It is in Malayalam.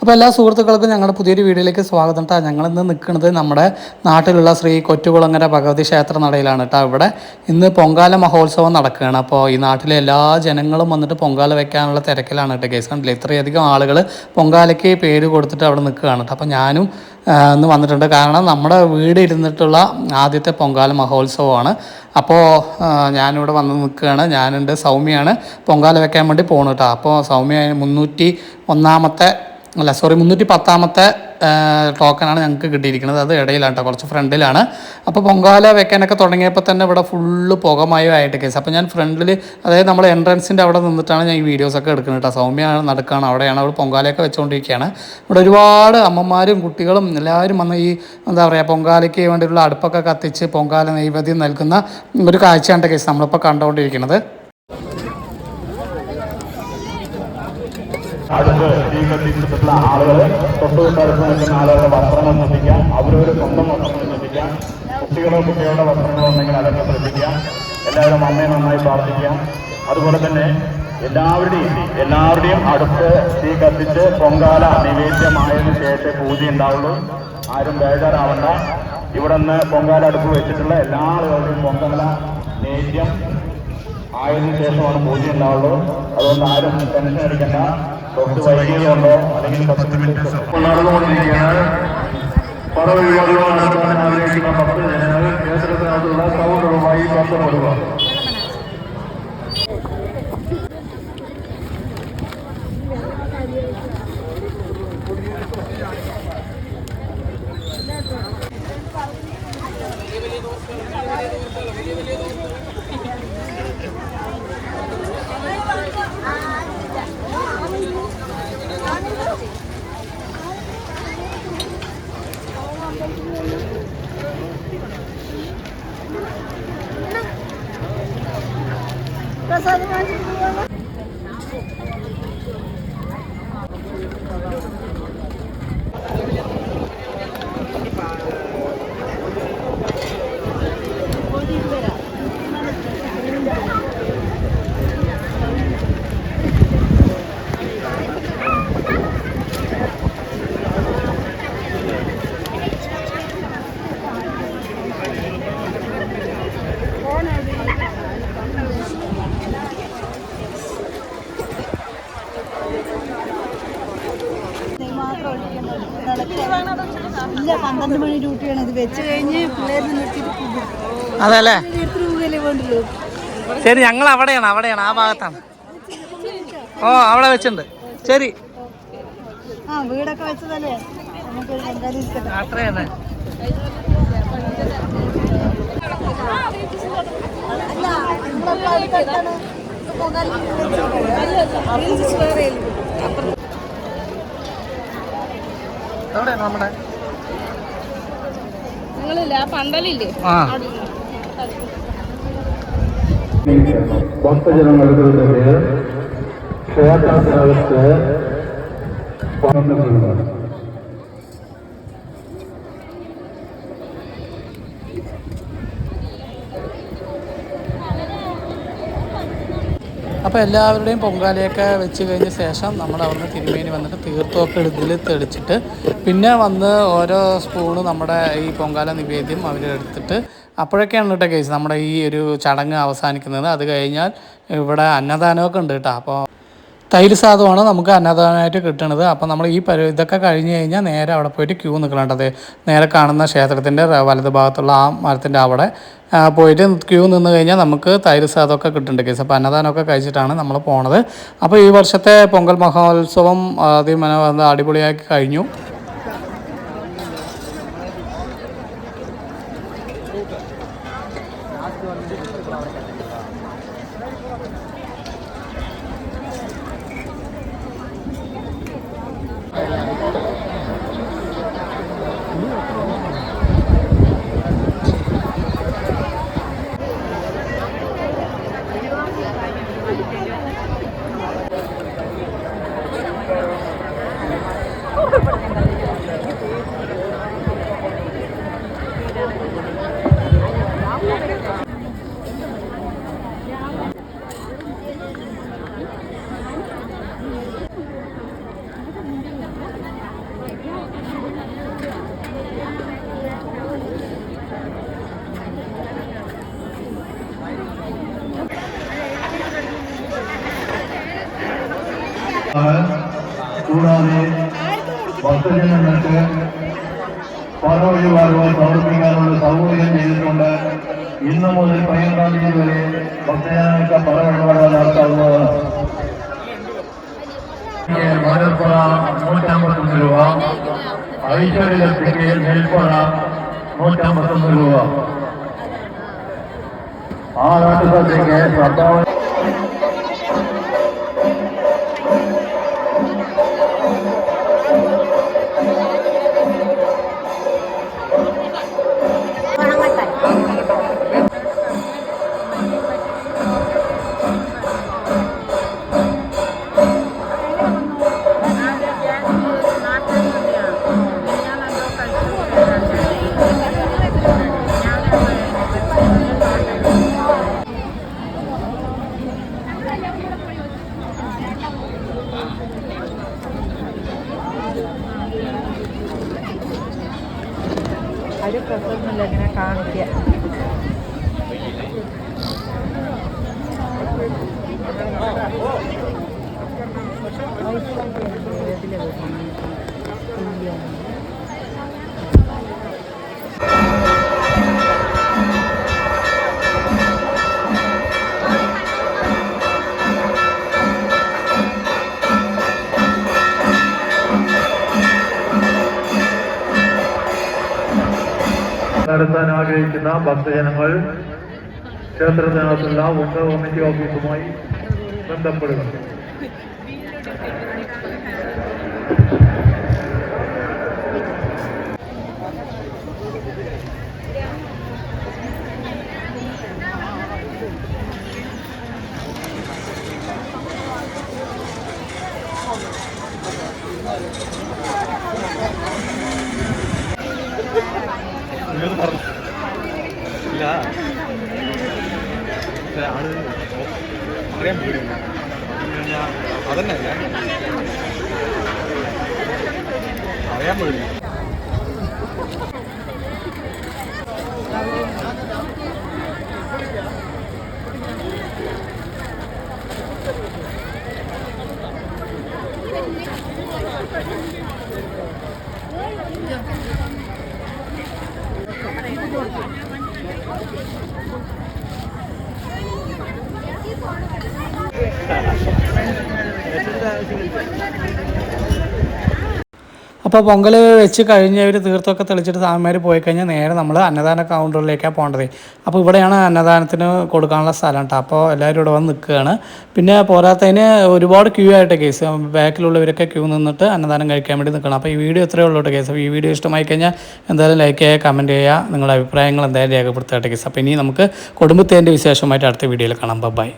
അപ്പോൾ എല്ലാ സുഹൃത്തുക്കൾക്കും ഞങ്ങളുടെ പുതിയൊരു വീഡിയോയിലേക്ക് സ്വാഗതം കേട്ടോ ഞങ്ങളിന്ന് നിൽക്കുന്നത് നമ്മുടെ നാട്ടിലുള്ള ശ്രീ കൊറ്റുകുളങ്ങര ഭഗവതി ക്ഷേത്ര നടയിലാണ് കേട്ടോ ഇവിടെ ഇന്ന് പൊങ്കാല മഹോത്സവം നടക്കുകയാണ്. അപ്പോൾ ഈ നാട്ടിലെ എല്ലാ ജനങ്ങളും വന്നിട്ട് പൊങ്കാല വെക്കാനുള്ള തിരക്കിലാണ് കേട്ടോ കേസ്. കണ്ടില്ല? ഇത്രയധികം ആളുകൾ പൊങ്കാലയ്ക്ക് പേര് കൊടുത്തിട്ട് അവിടെ നിൽക്കുകയാണ് കേട്ടോ അപ്പോൾ ഞാനും ഇന്ന് വന്നിട്ടുണ്ട്. കാരണം നമ്മുടെ വീട് ഇരുന്നിട്ടുള്ള ആദ്യത്തെ പൊങ്കാല മഹോത്സവമാണ്. അപ്പോൾ ഞാനിവിടെ വന്ന് നിൽക്കുകയാണ്. ഞാനുണ്ട് സൗമ്യയാണ് പൊങ്കാല വെക്കാൻ വേണ്ടി പോകണം കേട്ടോ അപ്പോൾ സൗമ്യ മുന്നൂറ്റി ഒന്നാമത്തെ അല്ല സോറി മുന്നൂറ്റി പത്താമത്തെ ടോക്കനാണ് ഞങ്ങൾക്ക് കിട്ടിയിരിക്കുന്നത്. അത് ഇടയിലാണ് കേട്ടോ കുറച്ച് ഫ്രണ്ടിലാണ്. അപ്പോൾ പൊങ്കാല വെക്കാനൊക്കെ തുടങ്ങിയപ്പോൾ തന്നെ ഇവിടെ ഫുള്ള് പുകമയോ ആയിട്ട് കേസ് അപ്പോൾ ഞാൻ ഫ്രണ്ടിൽ അതായത് നമ്മൾ എൻട്രൻസിന്റെ അവിടെ നിന്നിട്ടാണ് ഞാൻ ഈ വീഡിയോസൊക്കെ എടുക്കുന്നത് കേട്ടോ. സൗമ്യയാണ് നടക്കുകയാണ് അവിടെയാണ് അവൾ പൊങ്കാലയൊക്കെ വെച്ചുകൊണ്ടിരിക്കുകയാണ് ഇവിടെ ഒരുപാട് അമ്മമാരും കുട്ടികളും എല്ലാവരും വന്ന് ഈ എന്താ പറയുക പൊങ്കാലയ്ക്ക് വേണ്ടിയുള്ള അടുപ്പൊക്കെ കത്തിച്ച് പൊങ്കാല നൈവേദ്യം നൽകുന്ന ഒരു കാഴ്ചയാണ് കേസ് നമ്മളിപ്പോൾ കണ്ടുകൊണ്ടിരിക്കുന്നത് അടുത്ത് തീ കത്തിച്ചിട്ടുള്ള ആളുകൾ തൊട്ടുതൊട്ടടുത്ത് നിൽക്കുന്ന ആളുകളുടെ വസ്ത്രങ്ങൾ ശ്രദ്ധിക്കാം അവരവർ സ്വന്തം വസ്ത്രങ്ങൾ ശ്രദ്ധിക്കാം കുട്ടികളോ കുട്ടികളുടെ വസ്ത്രങ്ങളോ ഉണ്ടെങ്കിൽ അതൊക്കെ ശ്രദ്ധിക്കാം. എല്ലാവരും അമ്മയെ നന്നായി പ്രാർത്ഥിക്കാം. അതുപോലെ തന്നെ എല്ലാവരുടെയും എല്ലാവരുടെയും അടുത്ത് തീ കത്തിച്ച് പൊങ്കാല നിവേദ്യമായതിനു ശേഷം പൂജ ഉണ്ടാവുള്ളൂ. ആരും ബേജാറാവണ്ട. ഇവിടെ നിന്ന് പൊങ്കാല അടുപ്പ് വെച്ചിട്ടുള്ള എല്ലാ ആളുകളുടെയും പൊങ്കാല നേദ്യം ആയതിനു ശേഷമാണ് പൂജ ഉണ്ടാവുള്ളൂ. അതുകൊണ്ട് ആരും ടെൻഷൻ അടിക്കണ്ട. തൊട്ട് വൈകിയതുകൊണ്ടോ അല്ലെങ്കിൽ പത്ത് മിനിറ്റ് നടന്നുകൊണ്ടിരിക്കുകയാണ്. പല വഴിപാടുകൾ നടത്താൻ ആഗ്രഹിക്കുന്ന ഭക്ത ജനങ്ങൾ ക്ഷേത്രത്തിനകത്തുള്ള സൗകര്യവുമായി ബന്ധപ്പെടുക. Masada bence bu പന്ത്രണ്ട് മണി ഡ്യൂട്ടിയാണ് ഇത് വെച്ച് കഴിഞ്ഞ് പിള്ളേരിനെ നിർത്തിയിട്ട് പോകും അതെ അല്ലേ എടുത്തിട്ട് പോവുകയല്ലേ വേണ്ടുള്ളൂ ശരി ഞങ്ങൾ അവിടെയാണ് അവിടെയാണ് ആ ഭാഗത്താണ്. ഓ അവിടെ വെച്ചിട്ടുണ്ട്. ശരി. ആ വീടൊക്കെ വെച്ചതല്ലേ? അത്രയാണ് എവിടെയാണ് നമ്മുടെ പന്തലില്ലേ? ഭക്തജനങ്ങൾക്ക് ക്ഷേത്രത്തിനകത്ത് പറഞ്ഞിട്ടുള്ളത് അപ്പോൾ എല്ലാവരുടെയും പൊങ്കാലയൊക്കെ വെച്ച് കഴിഞ്ഞ ശേഷം നമ്മൾ അവിടുന്ന് തിരുമേനി വന്നിട്ട് തീർത്ഥമൊക്കെ ഇതിൽ തെളിച്ചിട്ട് പിന്നെ വന്ന് ഓരോ സ്പൂണ് നമ്മുടെ ഈ പൊങ്കാല നിവേദ്യം അവരെടുത്തിട്ട് അപ്പോഴൊക്കെയാണ് കേട്ടോ കേസ് നമ്മുടെ ഈ ഒരു ചടങ്ങ് അവസാനിക്കുന്നത്. അത് കഴിഞ്ഞാൽ ഇവിടെ അന്നദാനമൊക്കെ ഉണ്ട് കേട്ടോ. അപ്പോൾ തൈര് സാധമാണ് നമുക്ക് അന്നദാനമായിട്ട് കിട്ടുന്നത് അപ്പോൾ നമ്മൾ ഈ പരി ഇതൊക്കെ കഴിഞ്ഞ് കഴിഞ്ഞാൽ നേരെ അവിടെ പോയിട്ട് ക്യൂ നിൽക്കണേണ്ടത് നേരെ കാണുന്ന ക്ഷേത്രത്തിന്റെ വലത് ഭാഗത്തുള്ള ആ മരത്തിന്റെ അവിടെ. പോയിട്ട് ക്യൂ നിന്ന് കഴിഞ്ഞാൽ നമുക്ക് തൈര് സാധമൊക്കെ കിട്ടുന്നുണ്ട് കേസ്. അപ്പോൾ അന്നദാനമൊക്കെ കഴിച്ചിട്ടാണ് നമ്മൾ പോണത്. അപ്പോൾ ഈ വർഷത്തെ പൊങ്കൽ മഹോത്സവം അതിമനോ അടിപൊളിയാക്കി കഴിഞ്ഞു. ഭക്തജനങ്ങൾക്ക് പണം ഒഴിവാക്കുവാൻ സമർപ്പിക്കാനുള്ള സൗകര്യം ചെയ്തിട്ടുണ്ട് ഇന്ന് മുതൽ പതിനൊന്നാം തീയതി വരെ ഭക്തജനങ്ങൾക്ക് പണം ഇടപാടുകൾ നടത്താവുന്നതാണ് മലപ്പുറ നൂറ്റമ്പത്തൊന്ന് രൂപ ഐശ്വര്യലക്ഷ്മിക്ക് നെൽപ്പുറ നൂറ്റമ്പത്തൊന്ന് രൂപ ആ നാട്ടുസഭയ്ക്ക് സംഭാവന ഒരു പ്രശ്നമില്ല ഇങ്ങനെ കാണിക്കുക. നടത്താൻ ആഗ്രഹിക്കുന്ന ഭക്തജനങ്ങൾ ക്ഷേത്രത്തിനകത്തുള്ള ഉന്നത കമ്മിറ്റി ഓഫീസുമായി ബന്ധപ്പെടുക അറിയാൻ പേടി അതന്നെ അറിയാൻ പേടി അപ്പോൾ പൊങ്കൽ വെച്ച് കഴിഞ്ഞവർ തീർത്തൊക്കെ തെളിച്ചിട്ട് സ്വാമിമാർ പോയി കഴിഞ്ഞാൽ നേരെ നമ്മൾ അന്നദാന കൗണ്ടറിലേക്കാണ് പോകേണ്ടത് അപ്പോൾ ഇവിടെയാണ് അന്നദാനത്തിന് കൊടുക്കാനുള്ള സ്ഥലം കേട്ടോ അപ്പോൾ എല്ലാവരും ഇവിടെ വന്ന് നിൽക്കുകയാണ് പിന്നെ പോരാത്തതിന് ഒരുപാട് ക്യൂ ആയിട്ട് കേസ്. ബാക്കിലുള്ളവരൊക്കെ ക്യൂ നിന്നിട്ട് അന്നദാനം കഴിക്കാൻ വേണ്ടി നിൽക്കണം അപ്പോൾ ഈ വീഡിയോ ഇത്രയേ ഉള്ളൂ കേസ്. അപ്പോൾ ഈ വീഡിയോ ഇഷ്ടമായി കഴിഞ്ഞാൽ എന്തായാലും ലൈക്ക് ചെയ്യുക കമന്റ് ചെയ്യുക. നിങ്ങളുടെ അഭിപ്രായങ്ങൾ എന്തായാലും രേഖപ്പെടുത്തുക കേസ്. അപ്പോൾ ഇനി നമുക്ക് കുടുംബത്തേന്റെ വിശേഷമായിട്ട് അടുത്ത വീഡിയോയിൽ കാണാം. ബൈ